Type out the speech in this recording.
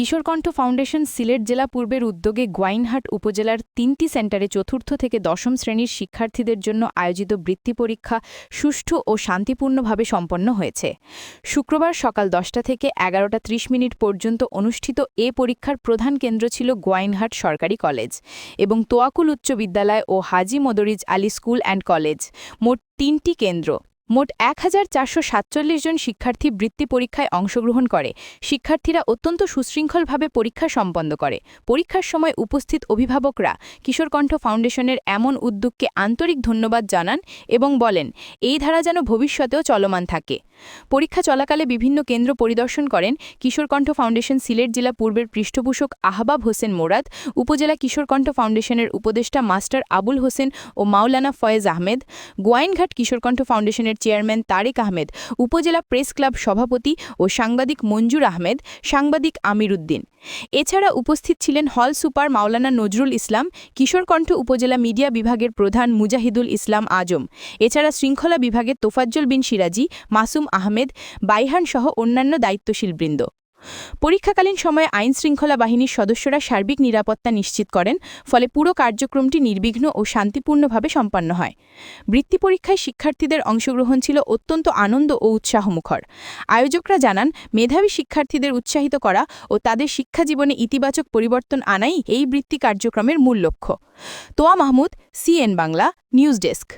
Kishorkantha foundation Sylhet জেলা পূর্বের উদ্যোগে গোয়াইনহাট উপজেলার তিনটি সেন্টারে চতুর্থ থেকে দশম শ্রেণির শিক্ষার্থীদের জন্য আয়োজিত বৃত্তি পরীক্ষা সুষ্ঠু ও শান্তিপূর্ণভাবে সম্পন্ন হয়েছে। শুক্রবার সকাল দশটা থেকে এগারোটা ত্রিশ মিনিট পর্যন্ত অনুষ্ঠিত এ পরীক্ষার প্রধান কেন্দ্র ছিল গোয়াইনহাট সরকারি কলেজ এবং তোয়াকুল উচ্চ বিদ্যালয় ও Haji Modoris Ali school and college. মোট তিনটি কেন্দ্র মোট এক হাজার চারশো সাতচল্লিশ জন শিক্ষার্থী বৃত্তি পরীক্ষায় অংশগ্রহণ করে। শিক্ষার্থীরা অত্যন্ত সুশৃঙ্খলভাবে পরীক্ষা সম্পন্ন করে। পরীক্ষার সময় উপস্থিত অভিভাবকরা কিশোরকণ্ঠ ফাউন্ডেশনের এমন উদ্যোগকে আন্তরিক ধন্যবাদ জানান এবং বলেন, এই ধারা যেন ভবিষ্যতেও চলমান থাকে। পরীক্ষা চলাকালে বিভিন্ন কেন্দ্র পরিদর্শন করেন কিশোরকণ্ঠ ফাউন্ডেশন সিলেট জেলা পূর্বের পৃষ্ঠপোষক আহবাব হোসেন মোরাদ, উপজেলা কিশোরকণ্ঠ ফাউন্ডেশনের উপদেষ্টা মাস্টার আবুল হোসেন ও মাওলানা ফয়েজ আহমেদ, গোয়াইনঘাট কিশোরকণ্ঠ ফাউন্ডেশনের চেয়ারম্যান তারেক আহমেদ, উপজেলা প্রেস ক্লাব সভাপতি ও সাংবাদিক মঞ্জুর আহমেদ, সাংবাদিক আমির উদ্দিন এছাড়া উপস্থিত ছিলেন হল সুপার মাওলানা নজরুল ইসলাম, কিশোরকণ্ঠ উপজেলা মিডিয়া বিভাগের প্রধান মুজাহিদুল ইসলাম আজম। এছাড়া শৃঙ্খলা বিভাগের তোফাজ্জল বিন সিরাজি, মাসুম আহমেদ, বাইহান সহ অন্যান্য দায়িত্বশীল বৃন্দ। পরীক্ষাকালীন সময়ে আইন শৃঙ্খলা বাহিনীর সদস্যরা সার্বিক নিরাপত্তা নিশ্চিত করেন, ফলে পুরো কার্যক্রমটি নির্বিঘ্ন ও শান্তিপূর্ণভাবে সম্পন্ন হয়। বৃত্তি পরীক্ষায় শিক্ষার্থীদের অংশগ্রহণ ছিল অত্যন্ত আনন্দ ও উৎসাহমুখর। আয়োজকরা জানান, মেধাবী শিক্ষার্থীদের উৎসাহিত করা ও তাদের শিক্ষাজীবনে ইতিবাচক পরিবর্তন আনাই এই বৃত্তি কার্যক্রমের মূল লক্ষ্য। Toa Mahmud, CN Bangla, news desk.